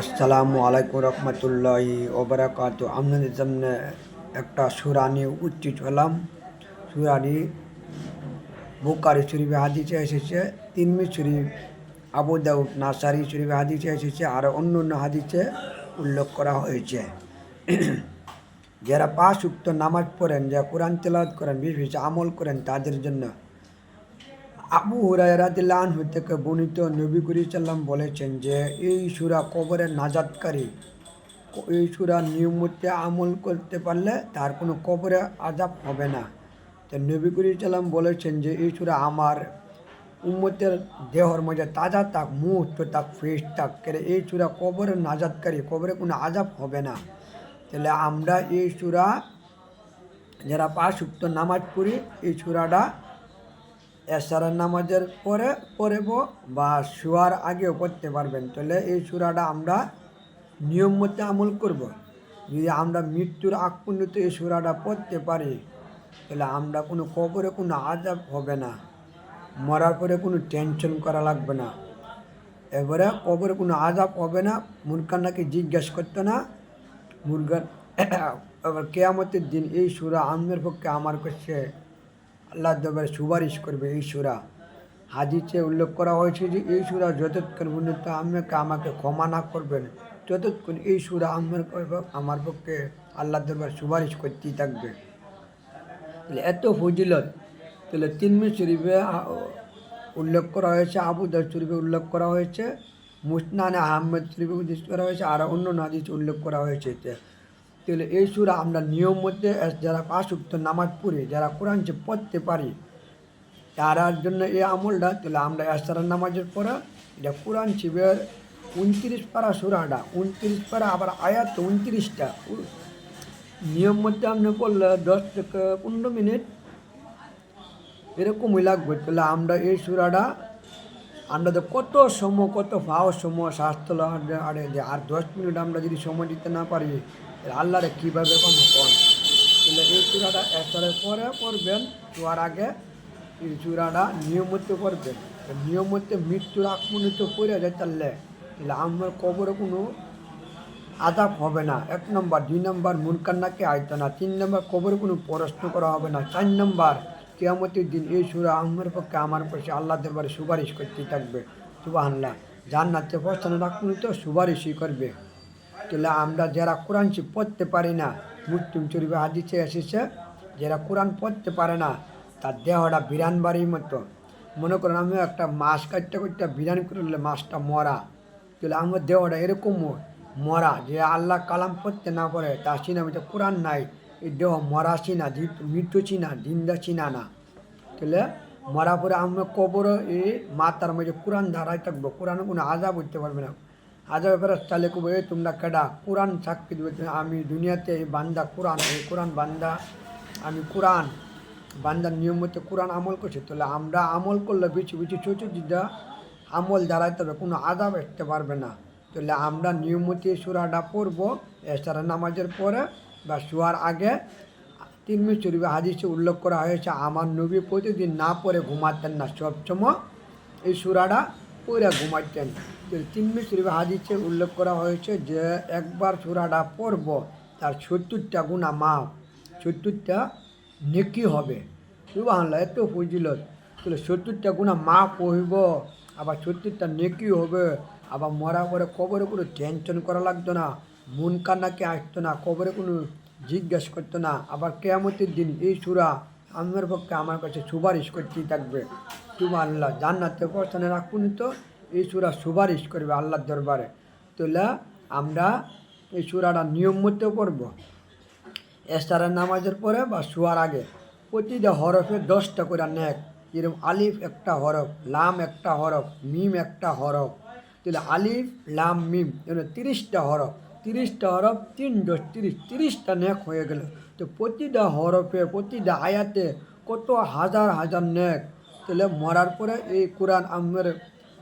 আসসালামু আলাইকুম রহমতুল্লাহি ওবরাকাত। আপনাদের সামনে একটা সুরা নিয়ে উপস্থিত হলাম। সুরানি বুকারি শরীফে হাদিসে এসেছে তিনমি শরীফ, আবু দাউদ নাসারি শরীফে হাদিসে এসেছে, আর অন্য অন্য হাদিসে উল্লেখ করা হয়েছে। যারা পাঁচ উক্ত নামাজ পড়েন, যারা কোরআন তেলাওয়াত করেন বিশেষ আমল করেন, তাদের জন্য আবু হুরায়রাদিল্লাহ থেকে বর্ণিত নবী করি সাল্লাম বলেছেন যে, এই সুরা কবরের নাজাতকারী, এই সুরা নিয়মিত আমল করতে পারলে তার কোনো কবরে আজাব হবে না। তো নবী করি সাল্লাম বলেছেন যে, এই সুরা আমার উম্মতের দেহর মধ্যে তাজা থাক মুহূর্ত থাক ফ্রেশ কেন এই সুরা কবরের নাজাতকারী, কবরে কোনো আজাব হবে না। তাহলে আমরা এই সুরা, যারা পাঁচ উক্ত নামাজ পড়ি, এই সুরাটা এসারের নামাজের পরে পড়ব বা শোয়ার আগেও পড়তে পারবেন। তাহলে এই সুরাটা আমরা নিয়ম মতো আমল করব। যদি আমরা মৃত্যুর আগ পর্যন্ত এই সুরাটা পড়তে পারি, তাহলে আমরা কোনো কবরে কোনো আজাব হবে না। মরার পরে কোনো টেনশন করা লাগবে না। এবারে কবরে কোনো আজাব হবে না মুরকান্নাকে জিজ্ঞেস করতো না। মুরগান, এবার কেয়ামতের দিন এই সুরা আমের পক্ষে আমার কাছে আল্লাহ দরবারে সুপারিশ করবে এই সুরা হাদিসে উল্লেখ করা হয়েছে যে, এই সুরা যতক্ষণ পর্যন্ত আমাকে আমাকে ক্ষমা না করবেন, ততক্ষণ এই সুরা আমার আমার পক্ষে আল্লাহ দরবার সুপারিশ করতেই থাকবে এত ফজিলত, তাহলে তিনমি শরীফে উল্লেখ করা হয়েছে, আবু দার শরীফে উল্লেখ করা হয়েছে, মুসনানে আহমেদ শরীফে উল্লেখ করা হয়েছে, আর অন্য নাদিস উল্লেখ করা হয়েছে। তাহলে এই সুরা আমরা নিয়ম মধ্যে যারা পাঁচ উক্ত নামাজ পড়ে, যারা কোরআন যে পড়তে পারি, তারার জন্য এই আমলটা, তাহলে আমরা এসার নামাজের পরে এটা কোরআন শিবের উনত্রিশ পারা সুরাটা, উনত্রিশ পারা আবার আয়াত উনত্রিশটা। নিয়ম মধ্যে আপনি পড়লে দশ থেকে পনেরো মিনিট এরকমই লাগবে। তাহলে আমরা এই সুরাটা, আমরা তো কত সময়, কত ভাও সময়, স্বাস্থ্য আরে দশ মিনিট আমরা যদি সময় দিতে না পারি আল্লাহরে কীভাবে কম কন? তাহলে এই চূড়াটা একসাথে পরে করবেন শোয়ার আগে এই চূড়াটা নিয়মিত করবেন। নিয়মিত মৃত্যুর আকমনিত করে যায় তাহলে তাহলে আমার কবরে কোনো আদাব হবে না। এক নম্বর। দুই নম্বর মুনকান্নাকে আইতো না। তিন নম্বর, কবরে কোনো প্রশ্ন করা হবে না। চার নম্বর, কেয়ামতের দিন এই সুরা আহমের পক্ষে আমার পক্ষে আল্লাহ দরবারে সুপারিশ করতেই থাকবে। সুবাহ আল্লাহ জান্নাতে রাখুন তো সুপারিশই করবে। তাহলে আমরা যারা কোরআন পড়তে পারি না, মুসলিম চরিবে হাদিসে এসেছে, যারা কোরআন পড়তে পারে না, তার দেহটা বিরান বাড়ির মতো। মনে করেন আমি একটা মাছ কাটতে কাটতে বিরান করলে মাছটা মরা। তাহলে আমার দেহটা এরকম মরা যে আল্লাহ কালাম পড়তে না পারে তা চিনা বলছে কোরআন নাই। এই দেহ মরা চিনা মৃত্যু চিনা জিন্দা চিনা না। তাহলে মরা পরে আমরা কবর এই মাতার মধ্যে কোরআন ধারায় থাকব, কোরআন কোনো আজাব উঠতে পারবে না। আজাব ফেরত চালে কবো এই তোমরা কেডা? কোরআন সাক্ষী দেবে আমি দুনিয়াতে এই বান্দা কোরআন, এই কোরআন বান্দা, আমি কোরআন বান্দার নিয়ম মতো কোরআন আমল করছি। তাহলে আমরা আমল করলে বেশি বেশি চতুর্দিকটা আমল দাঁড়াইতে হবে, কোনো আজাব আসতে পারবে না। তাহলে আমরা নিয়মিত সুরাটা পড়ব এছাড়া নামাজের পরে বা শোয়ার আগে তিরমি শরীফে হাদিসে উল্লেখ করা হয়েছে, আমার নবী প্রতিদিন না পড়ে ঘুমাতেন না। সবসময় এই সুরাটা পড়ে ঘুমাতেন তো তিরমি শরীফে হাদিসে উল্লেখ করা হয়েছে যে, একবার সুরাটা পড়ব, তার সত্তরটা গুণা মাপ সত্তরটা নেকি হবে। সুবাহ এত ফজিলত। তাহলে সত্তরটা গুণা মা পড়ব আবার সত্তরটা নেকি হবে, আবার মরা পরে কবরে কোনো টেনশন করা লাগতো না মন কান্নাকে আসতো না, কবরে কোনো জিজ্ঞেস করতো না। আবার কেয়ামতের দিন এই সুরা আমার পক্ষে, আমার কাছে সুপারিশ করতেই থাকবে। তুমা আল্লাহ জান্নাতে পৌঁছানো রাখুন তো এই সুরা সুপারিশ করবে আল্লাহর দরবারে। তাহলে আমরা এই সুরাটা নিয়ম মতো পড়ব। এস্তারের নামাজের পরে বা শোয়ার আগে প্রতিটা হরফে দশটা করে নেক। যেরকম আলিফ একটা হরফ, লাম একটা হরফ, মিম একটা হরফ। তাহলে আলিফ, লাম, মিম এগুলো তিরিশটা হরফ তিরিশটা হরফ, তিন দশ তিরিশ, তিরিশটা নেক হয়ে গেল। তো প্রতিটা হরফে, প্রতিটা আয়াতে কত হাজার হাজার নেক। তাহলে মরার পরে এই কোরআন আমের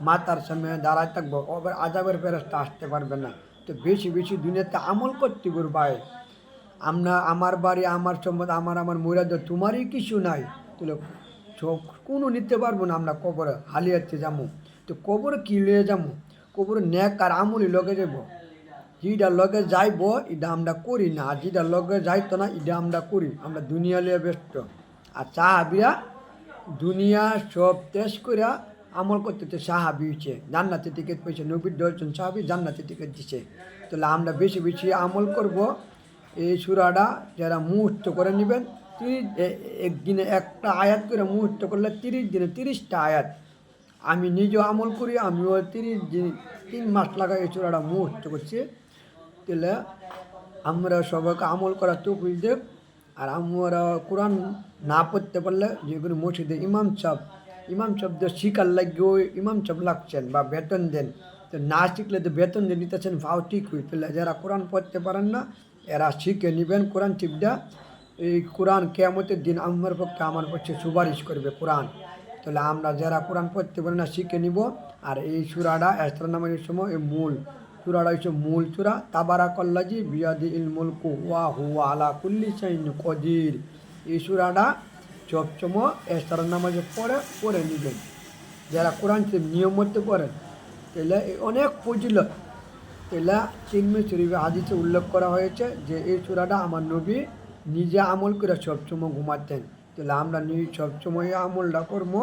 মাতার সামনে দাঁড়ায় থাকব আবার আজাবের ফেরস্তা আসতে পারবে না। তো বেশি বেশি দুনিয়াতে আমল করতে পারবায় আমরা, আমার বাড়ি, আমার সম্পদ, আমার আমার মুরাদ তোমারই কিছু নাই। তাহলে কোনো নিতে পারব না আমরা, কবরে হালিয়াতে যাব। তো কবরে কি লিয়ে যাব? কবরে ন্যাক আর আমলি লগে যাব। যেটা লগে যাইব এটা আমরা করি না। আর যেটা লগে যাইতো না এটা আমরা করি। আমরা দুনিয়া লিয়ে ব্যস্ত। আর সাহাবিরা দুনিয়া সব টেস্ট করে আমল করতে তো সাহাবি হচ্ছে জান্নাতে টিকিট পেয়েছে নবীর দশজন সাহাবি জান্নাতে টিকিট দিছে। তাহলে আমরা বেশি বেশি আমল করব। এই সুরাটা যারা মুহূর্ত করে নেবেন, তিরিশ একদিনে একটা আয়াত করে মুহূর্ত করলে তিরিশ দিনে তিরিশটা আয়াত। আমি নিজেও আমল করি, আমিও তিরিশ দিন, তিন মাস লাগাই এই চূড়াটা মুহূর্ত করছি। তাহলে আমরা সবাইকে আমল করা তো দেব। আর আমরা কোরআন না পড়তে পারলে যেগুলো মসজিদে ইমাম সাহেব, ইমাম সাহেবদের শিকার লাগিয়েও ইমাম সাহেব লাগছেন বা বেতন দেন। তো না শিখলে তো বেতন দিয়ে নিতেছেন, ভাও ঠিক হই। তাহলে যারা কোরআন পড়তে পারেন না, এরা শিখে নেবেন কোরআন শিখটা। এই কোরআন কেয়ামতের দিন আমার পক্ষে আমার পক্ষে সুপারিশ করবে কোরআন। তাহলে আমরা যারা কোরআন পড়তে পারি না, শিখে নিব। আর এই সুরাটা এস্তার নামের সময় মূল। সুরাটা হচ্ছে মূল চূড়া। তাবারা কল্লাজি বিয়াদি ইল মুলকু ওয়া হুয়া আলা কুল্লি চাইন কদির। এই চূড়াটা সবসময় এস্তার নামাজে পড়ে পড়ে নেবেন। যারা কোরআন শরীফ নিয়ম মধ্যে পড়েন, তাহলে অনেক ফজিলত। তাহলে চিন্ময় শরীফে হাদিসে উল্লেখ করা হয়েছে যে এই চূড়াটা আমার নবী নিজে আমল করে সবসময় ঘুমাতেন। তাহলে আমরা নিজ সবসময় আমলটা করব।